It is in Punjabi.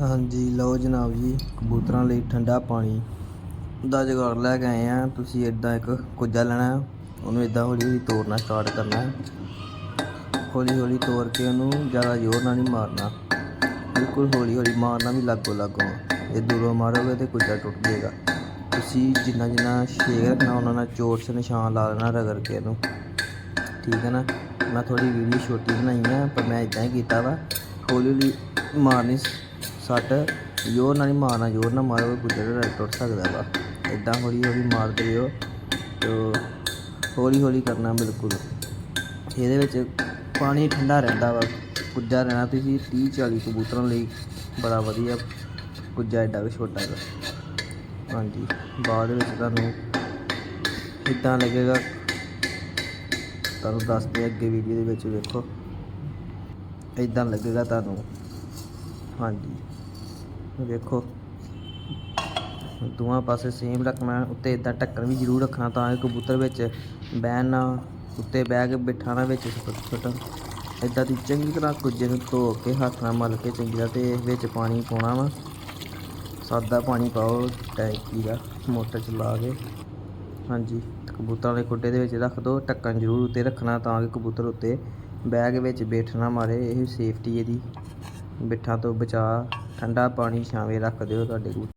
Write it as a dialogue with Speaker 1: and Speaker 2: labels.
Speaker 1: ਹਾਂਜੀ, ਲਓ ਜਨਾਬ ਜੀ, ਕਬੂਤਰਾਂ ਲਈ ਠੰਡਾ ਪਾਣੀ ਦਾ ਜੁਗਾੜ ਲੈ ਕੇ ਆਏ ਆ। ਤੁਸੀਂ ਇਦਾਂ ਇੱਕ ਕੁੱਜਾ ਲੈਣਾ ਉਹਨੂੰ ਇਦਾਂ ਹੌਲੀ ਹੌਲੀ ਤੋੜਨਾ ਸਟਾਰਟ ਕਰਨਾ ਹੌਲੀ ਹੌਲੀ ਤੋੜ ਕੇ ਉਹਨੂੰ ਜ਼ਿਆਦਾ ਜ਼ੋਰ ਨਾਲ ਨਹੀਂ ਮਾਰਨਾ। ਬਿਲਕੁਲ ਹੌਲੀ ਹੌਲੀ ਮਾਰਨਾ ਵੀ ਲਾਗੋ ਲਾਗੋ ਜੇ ਦੂਰੋਂ ਮਾਰੋਗੇ ਤੇ ਕੁੱਜਾ ਟੁੱਟ ਜਾਏਗਾ। ਤੁਸੀਂ ਜਿੰਨਾ ਜਿੰਨਾ ਛੇਕ ਰੱਖਣਾ ਉਹਨਾਂ ਨਾਲ ਚੋਟ 'ਚ ਨਿਸ਼ਾਨ ਲਾ ਲੈਣਾ ਰਗੜ ਕੇ ਇਹਨੂੰ। ਠੀਕ ਹੈ ਨਾ? ਮੈਂ ਥੋੜੀ ਵੀਡੀਓ ਛੋਟੀ ਬਣਾਈ ਆ, ਪਰ ਮੈਂ ਇਦਾਂ ਹੀ ਕੀਤਾ ਵਾ। ਹੌਲੀ ਹੌਲੀ ਮਾਰਨੀ ਸੱਟ ਜ਼ੋਰ ਨਾਲ ਨਹੀਂ ਮਾਰਨਾ ਜ਼ੋਰ ਨਾਲ ਮਾਰੋਗੇ ਗੁੱਜਰ ਦਾ ਟੁੱਟ ਸਕਦਾ ਵਾ। ਇਦਾਂ ਹੌਲੀ ਹੌਲੀ ਮਾਰਦੇ ਰਹੋ ਤੋ ਹੌਲੀ ਹੌਲੀ ਕਰਨਾ ਬਿਲਕੁਲ। ਇਹਦੇ ਵਿੱਚ ਪਾਣੀ ਠੰਡਾ ਰਹਿੰਦਾ ਵਾ ਕੁੱਜਾ ਰਹਿਣਾ ਤੁਸੀਂ 30 40 ਕਬੂਤਰਾਂ ਲਈ ਬੜਾ ਵਧੀਆ ਕੁੱਜਾ ਐਡਾ ਵੀ ਛੋਟਾ ਵਾ ਹਾਂਜੀ, ਬਾਅਦ ਵਿੱਚ ਤੁਹਾਨੂੰ ਇਦਾਂ ਲੱਗੇਗਾ, ਤੁਹਾਨੂੰ ਦੱਸਦੇ ਅੱਗੇ ਵੀਡੀਓ ਦੇ ਵਿੱਚ ਵੇਖੋ। ਇਦਾਂ ਲੱਗੇਗਾ ਤੁਹਾਨੂੰ। ਹਾਂਜੀ। ਵੇਖੋ। ਦੋਵਾਂ ਪਾਸੇ ਸੇਮ ਰੱਖਣਾ ਉੱਤੇ ਇਦਾਂ ਢੱਕਣ ਵੀ ਜ਼ਰੂਰ ਰੱਖਣਾ ਤਾਂ ਕਿ ਕਬੂਤਰ ਵਿੱਚ ਬਹਿਣ ਨਾ, ਉੱਤੇ ਬਹਿ ਕੇ ਬਿਠਾਣਾ ਵਿੱਚ ਸੁੱਟ ਸੁੱਟਣ ਇਦਾਂ ਦੀ ਚੰਗੀ ਤਰ੍ਹਾਂ ਕੁੱਜੇ ਨੂੰ ਧੋ ਕੇ ਹੱਥ ਨਾਲ ਮਲ ਕੇ ਚੰਗੀ ਤਰ੍ਹਾਂ ਤੇ ਵਿੱਚ ਪਾਣੀ ਪਾਉਣਾ ਵਾ। ਸਾਦਾ ਪਾਣੀ ਪਾਓ, ਟੈਂਕੀ ਦਾ ਮੋਟਰ ਚਲਾ ਕੇ। ਹਾਂਜੀ, ਕਬੂਤਰਾਂ ਦੇ ਖੁੱਡੇ ਦੇ ਵਿੱਚ ਰੱਖ ਦਿਓ ਢੱਕਣ ਜ਼ਰੂਰ ਉੱਤੇ ਰੱਖਣਾ ਤਾਂ ਕਿ ਕਬੂਤਰ ਉੱਤੇ ਬੈਗ ਵਿੱਚ ਬੈਠਣਾ ਮਾਰੇ, ਇਹ ਸੇਫਟੀ ਇਹਦੀ। ਬਿੱਠਾਂ ਤੋਂ ਬਚਾਅ ਠੰਡਾ ਪਾਣੀ ਛਾਵੇਂ ਰੱਖ ਦਿਓ ਤੁਹਾਡੇ ਕਬੂਤਰ